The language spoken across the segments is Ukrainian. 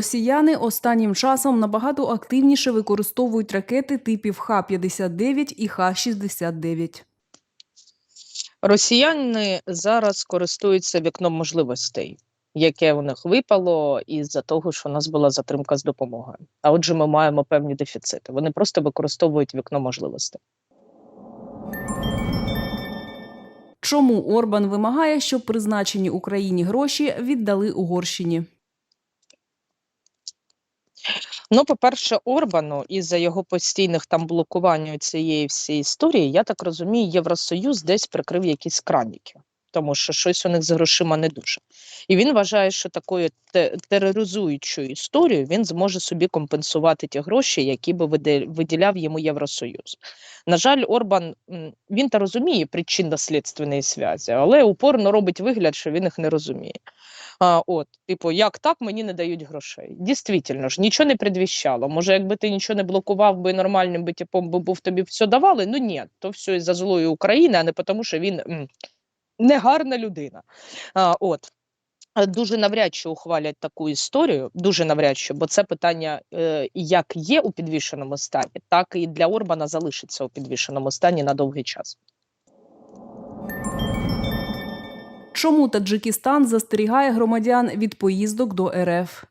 Росіяни останнім часом набагато активніше використовують ракети типів Х-59 і Х-69. Росіяни зараз користуються вікном можливостей, яке у них випало із-за того, що у нас була затримка з допомогою. А отже, ми маємо певні дефіцити. Вони просто використовують вікно можливостей. Чому Орбан вимагає, щоб призначені Україні гроші віддали Угорщині? Ну, по-перше, Орбану із-за його постійних там блокувань цієї всієї історії, я так розумію, Євросоюз десь прикрив якісь краніки, тому що щось у них з грошима не дуже. І він вважає, що такою тероризуючою історією він зможе собі компенсувати ті гроші, які би виділяв йому Євросоюз. На жаль, Орбан він та розуміє причинно-слідственні зв'язі, але упорно робить вигляд, що він їх не розуміє. А, от, типу, як так мені не дають грошей? Дійсно ж, нічого не предвіщало. Може, якби ти нічого не блокував би нормальним би типом би був тобі все давали. Ну ні, то все із-за злої України, а не тому, що він м, негарна людина. А, от. Е, Дуже навряд чи ухвалять таку історію, дуже навряд чи, бо це питання е, як є у підвішеному стані, так і для Орбана залишиться у підвішеному стані на довгий час. Чому Таджикистан застерігає громадян від поїздок до РФ?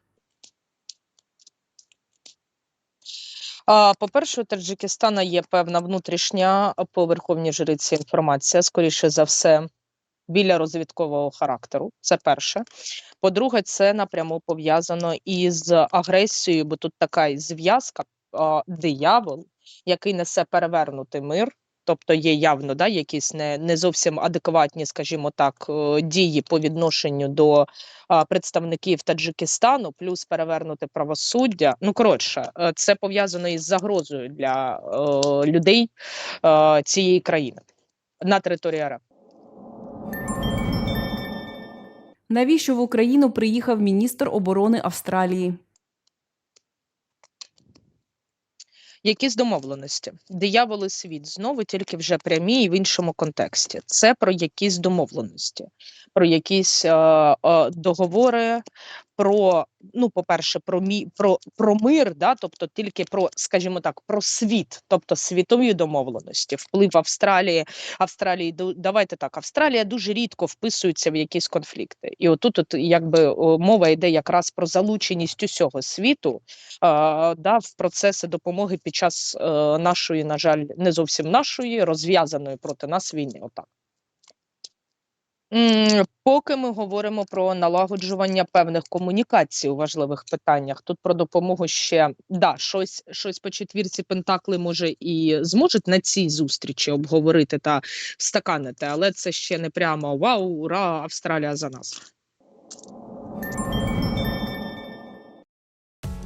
По-перше, у Таджикистана є певна внутрішня а, по верховній жриці інформація, скоріше за все, біля розвідкового характеру. Це перше. По-друге, це напряму пов'язано із агресією, бо тут така зв'язка, диявол, який несе перевернутий мир. Тобто є явно да, якісь не, не зовсім адекватні, скажімо так, е, дії по відношенню до а, представників Таджикистану, плюс перевернути правосуддя. Ну коротше, е, це пов'язано із загрозою для е, людей е, цієї країни на території РФ. Навіщо в Україну приїхав міністр оборони Австралії? Якісь домовленості, дияволи світ знову тільки вже прямі і в іншому контексті. Це про якісь домовленості, про якісь е, е, договори, про ну, по-перше, про мі про, про мир, да, тобто тільки про, скажімо так, про світ, тобто світові домовленості, вплив Австралії. Австралії давайте так, Австралія дуже рідко вписується в якісь конфлікти, і отут, от якби мова йде якраз про залученість усього світу а, да, в процеси допомоги під час е, нашої, на жаль, не зовсім нашої, розв'язаної проти нас війни. Отак. Поки ми говоримо про налагоджування певних комунікацій у важливих питаннях, тут про допомогу ще да, щось, щось по четвірці Пентакли може і зможуть на цій зустрічі обговорити та встаканити, але це ще не прямо вау, ура, Австралія за нас.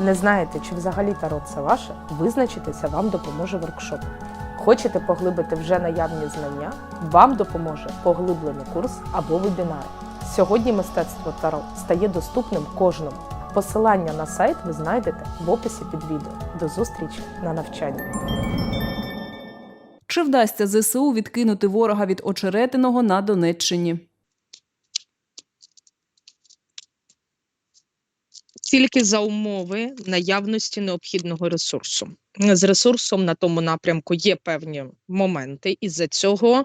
Не знаєте, чи взагалі таро це ваше, визначитися вам допоможе воркшоп. Хочете поглибити вже наявні знання? Вам допоможе поглиблений курс або вебінар. Сьогодні мистецтво таро стає доступним кожному. Посилання на сайт ви знайдете в описі під відео. До зустрічі на навчанні. Чи вдасться ЗСУ відкинути ворога від очеретиного на Донеччині? Тільки за умови наявності необхідного ресурсу. З ресурсом на тому напрямку є певні моменти, і за цього,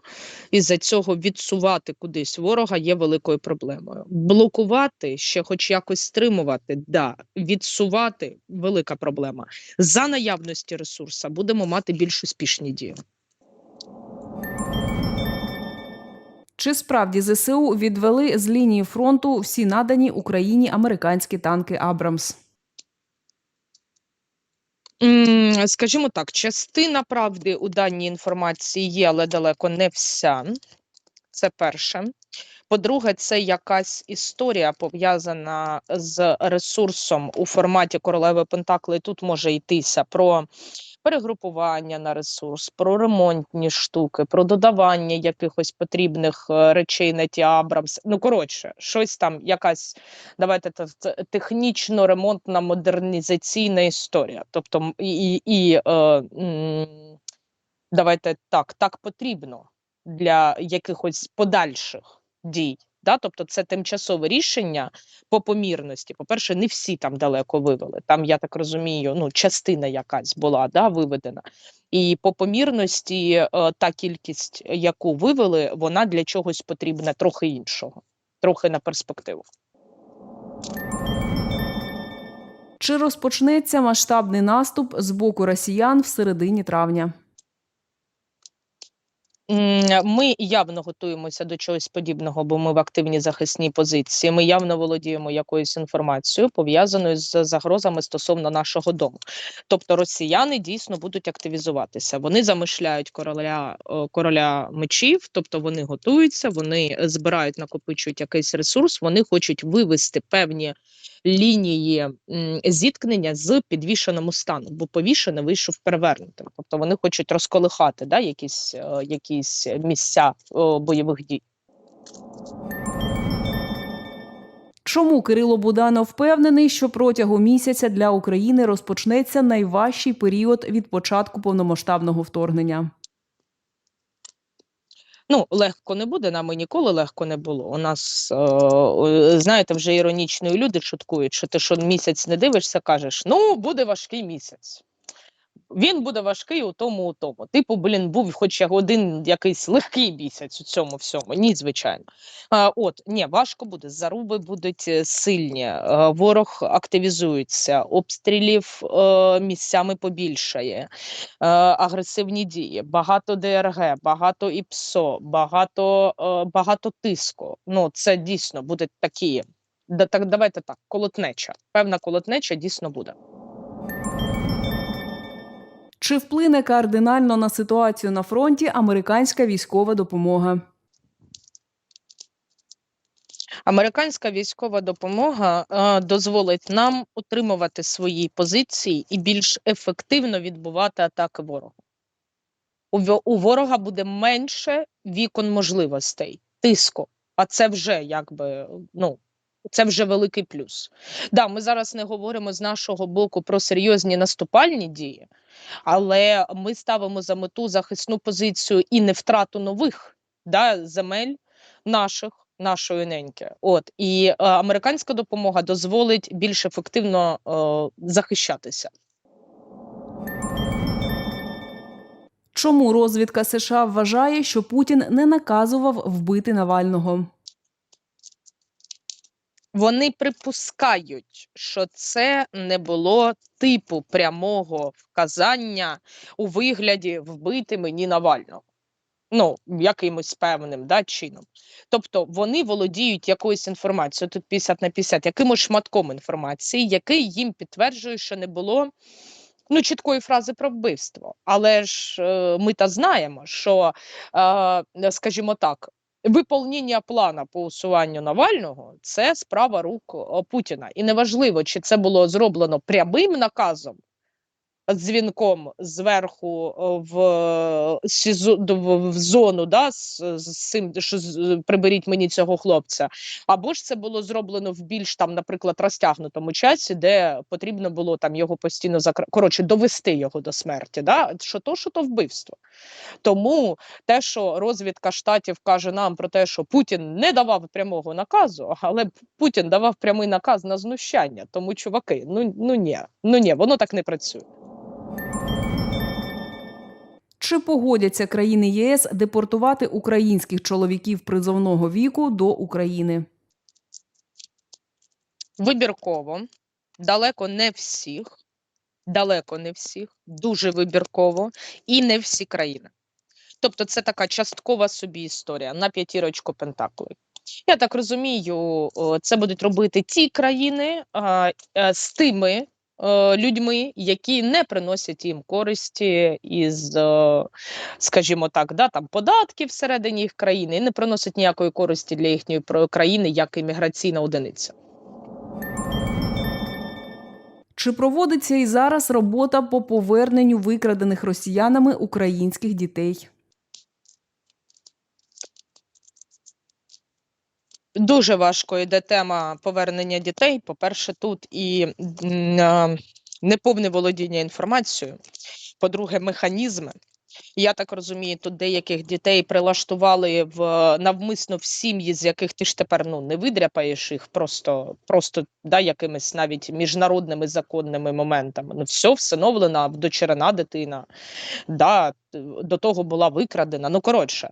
із-за цього відсувати кудись ворога є великою проблемою. Блокувати ще, хоч якось стримувати, да, відсувати велика проблема. За наявності ресурсу будемо мати більш успішні дії. Чи справді ЗСУ відвели з лінії фронту всі надані Україні американські танки Абрамс? Скажімо так, частина правди у даній інформації є, але далеко не вся. Це перше. По-друге, це якась історія пов'язана з ресурсом у форматі королеви Пентакли. Тут може йтися про перегрупування на ресурс, про ремонтні штуки, про додавання якихось потрібних е, речей на ті Абрамс. Ну коротше, щось там, якась давайте та- технічно-ремонтна модернізаційна історія. Тобто, і, і е, давайте так, так потрібно для якихось подальших дій. Да? Тобто це тимчасове рішення по помірності. По-перше, не всі там далеко вивели. Там, я так розумію, ну, частина якась була да, виведена. І по помірності е, та кількість, яку вивели, вона для чогось потрібна трохи іншого, трохи на перспективу. Чи розпочнеться масштабний наступ з боку росіян в середині травня? Ми явно готуємося до чогось подібного, бо ми в активній захисній позиції. Ми явно володіємо якоюсь інформацією, пов'язаною з загрозами стосовно нашого дому. Тобто росіяни дійсно будуть активізуватися. Вони замишляють короля е, короля мечів, тобто вони готуються, вони збирають, накопичують якийсь ресурс. Вони хочуть вивести певні лінії зіткнення з підвішеному стану, бо повішений вийшов перевернутим. Тобто вони хочуть розколихати да, якісь, е, якісь місця бойових дій. Чому Кирило Буданов впевнений, що протягом місяця для України розпочнеться найважчий період від початку повномасштабного вторгнення? Ну, легко не буде, нам і ніколи легко не було. У нас, е, знаєте, вже іронічно люди шуткують, що ти що місяць не дивишся, кажеш, ну, буде важкий місяць. Він буде важкий у тому, у тому. Типу, блін, був хоч як один якийсь легкий місяць у цьому всьому. Ні, звичайно. А, от, ні, важко буде. Заруби будуть е, сильні, е, ворог активізується, обстрілів е, місцями побільшає, агресивні дії, багато ДРГ, багато ІПСО, багато, багато тиску. Ну, це дійсно буде такі. Да, так, давайте так, колотнеча. Певна колотнеча дійсно буде. Чи вплине кардинально на ситуацію на фронті американська військова допомога? Американська військова допомога е, дозволить нам утримувати свої позиції і більш ефективно відбувати атаки ворога. У, у ворога буде менше вікон можливостей, тиску, а це вже якби ну. Це вже великий плюс. Да, ми зараз не говоримо з нашого боку про серйозні наступальні дії, але ми ставимо за мету захисну позицію і не втрату нових да, земель наших, нашої неньки. От і е, американська допомога дозволить більш ефективно е, захищатися. Чому розвідка США вважає, що Путін не наказував вбити Навального? Вони припускають, що це не було типу прямого вказання у вигляді вбити мені Навального. Ну, якимось певним да, чином. Тобто вони володіють якоюсь інформацією, тут 50 на 50, якимось шматком інформації, який їм підтверджує, що не було ну, чіткої фрази про вбивство. Але ж е, ми та знаємо, що, е, скажімо так, виповнення плана по усуванню Навального це справа рук Путіна. І неважливо, чи це було зроблено прямим наказом, дзвінком зверху в, е, СІЗО, до- в, зону, да, з, з цим, що приберіть мені цього хлопця, або ж це було зроблено в більш там, наприклад, розтягнутому часі, де потрібно було там його постійно закр... коротше, довести його до смерті. Да? Що то, що то вбивство. Тому те, що розвідка штатів каже нам про те, що Путін не давав прямого наказу, але Путін давав прямий наказ на знущання. Тому, чуваки, ну ну ні, ну ні, воно так не працює. Чи погодяться країни ЄС депортувати українських чоловіків призовного віку до України? Вибірково, далеко не всіх, далеко не всіх, дуже вибірково, і не всі країни. Тобто, це така часткова собі історія на п'ятірочку Пентаклей. Я так розумію, це будуть робити ті країни е, з тими людьми, які не приносять їм користі із, е, скажімо так, да, там податків всередині їх країни і не приносять ніякої користі для їхньої країни як імміграційна одиниця. Чи проводиться і зараз робота по поверненню викрадених росіянами українських дітей? Дуже важко йде тема повернення дітей. По-перше, тут і неповне володіння інформацією. По-друге, механізми. Я так розумію, тут деяких дітей прилаштували в навмисно в сім'ї, з яких ти ж тепер ну не видряпаєш їх просто, просто да, якимись навіть міжнародними законними моментами. Ну, все встановлена дочерина дитина. Да, до того була викрадена. Ну коротше,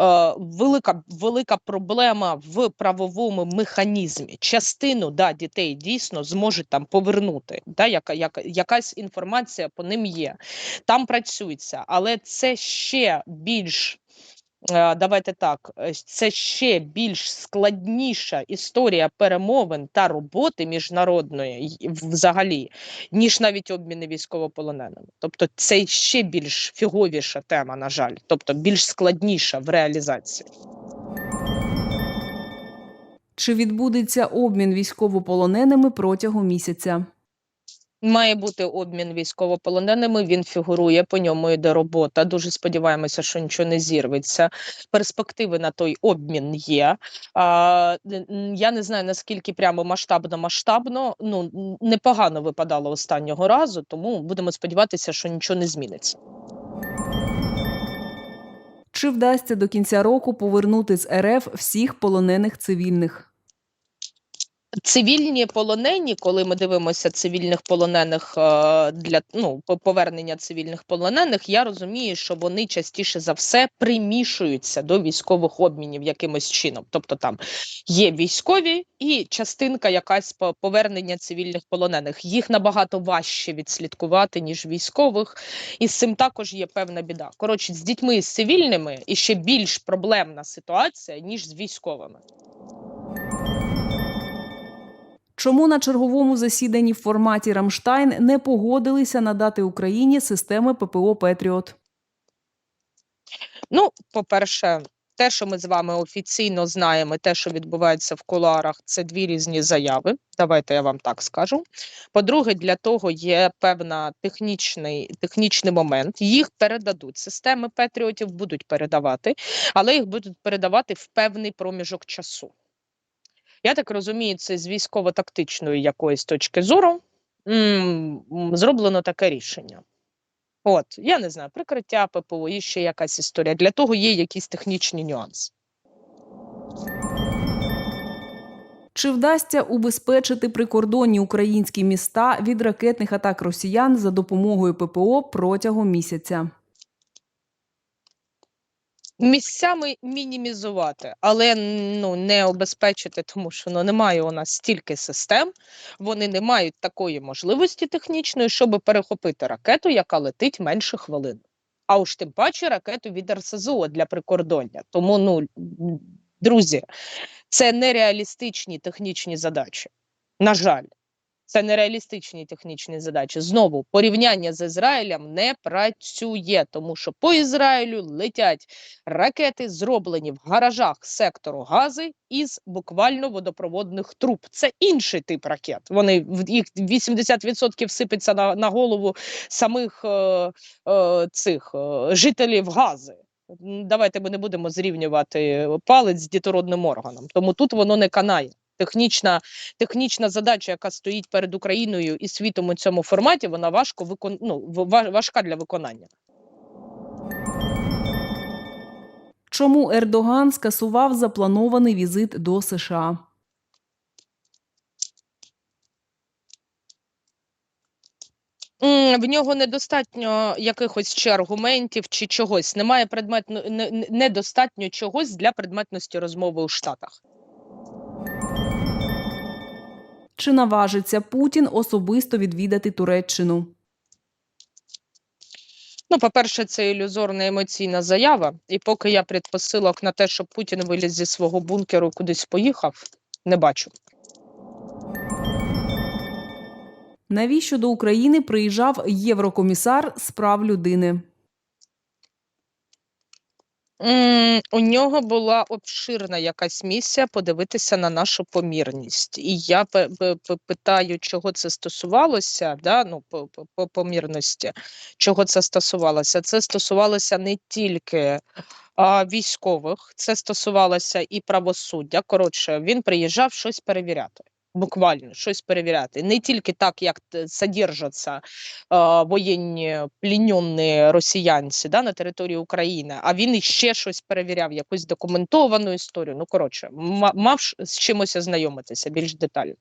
е, велика, велика проблема в правовому механізмі. Частину да, дітей дійсно зможуть там повернути. Да, яка, яка, якась інформація по ним є. Там працюється, але це ще більш. е, Давайте так, е, це ще більш складніша історія перемовин та роботи міжнародної взагалі, ніж навіть обміни військовополоненими. Тобто це ще більш фіговіша тема, на жаль, тобто більш складніша в реалізації. Чи відбудеться обмін військовополоненими протягом місяця? Має бути обмін військовополоненими. Він фігурує, по ньому йде робота. Дуже сподіваємося, що нічого не зірветься. Перспективи на той обмін є. А, я не знаю наскільки прямо масштабно масштабно. Ну непогано випадало останнього разу, тому будемо сподіватися, що нічого не зміниться. Чи вдасться до кінця року повернути з РФ всіх полонених цивільних? Цивільні полонені, коли ми дивимося цивільних полонених е, для ну повернення цивільних полонених, я розумію, що вони частіше за все примішуються до військових обмінів якимось чином. Тобто там є військові і частинка якась по повернення цивільних полонених. Їх набагато важче відслідкувати ніж військових, і з цим також є певна біда. Коротше, з дітьми з цивільними і ще більш проблемна ситуація ніж з військовими. Чому на черговому засіданні в форматі Рамштайн не погодилися надати Україні системи ППО Петріот? Ну, по-перше, те, що ми з вами офіційно знаємо, те, що відбувається в кулуарах, це дві різні заяви. Давайте я вам так скажу. По-друге, для того є певна технічний, технічний момент. Їх передадуть. Системи Петріотів будуть передавати, але їх будуть передавати в певний проміжок часу. Я так розумію, це з військово-тактичної якоїсь точки зору зроблено таке рішення. От, я не знаю, прикриття ППО і ще якась історія. Для того є якісь технічні нюанси. Чи вдасться убезпечити прикордонні українські міста від ракетних атак росіян за допомогою ППО протягом місяця? Місцями мінімізувати, але ну не обезпечити, тому що ну немає у нас стільки систем, вони не мають такої можливості технічної, щоб перехопити ракету, яка летить менше хвилин. А уж тим паче ракету від РСЗО для прикордоння. Тому ну друзі, це нереалістичні технічні задачі. На жаль, це нереалістичні технічні задачі. Знову порівняння з Ізраїлем не працює, тому що по Ізраїлю летять ракети, зроблені в гаражах сектору Гази із буквально водопроводних труб. Це інший тип ракет. Вони їх 80% сипеться на, на голову самих е, е, цих е, жителів Гази. Давайте ми не будемо зрівнювати палець з дітородним органом, тому тут воно не канає. Технічна, технічна задача, яка стоїть перед Україною і світом у цьому форматі, вона важко викон... ну, важка для виконання. Чому Ердоган скасував запланований візит до США? В нього недостатньо якихось чи аргументів, чи чогось. Немає предметно не- не- недостатньо чогось для предметності розмови у Штатах. Чи наважиться Путін особисто відвідати Туреччину? Ну, по-перше, це ілюзорна емоційна заява. І поки я предпосилок на те, щоб Путін виліз зі свого бункеру кудись поїхав, не бачу. Навіщо до України приїжджав єврокомісар з прав людини? У нього була обширна якась місія подивитися на нашу помірність. І я питаю, чого це стосувалося, да? ну, по помірності, чого це стосувалося. Це стосувалося не тільки а, військових, це стосувалося і правосуддя. Коротше, він приїжджав щось перевіряти. Буквально щось перевіряти. Не тільки так, як содержаться е, воєнні пліньонні росіянці да, на території України, а він іще щось перевіряв, якусь документовану історію. Ну, коротше, ма- мав з чимось ознайомитися більш детально.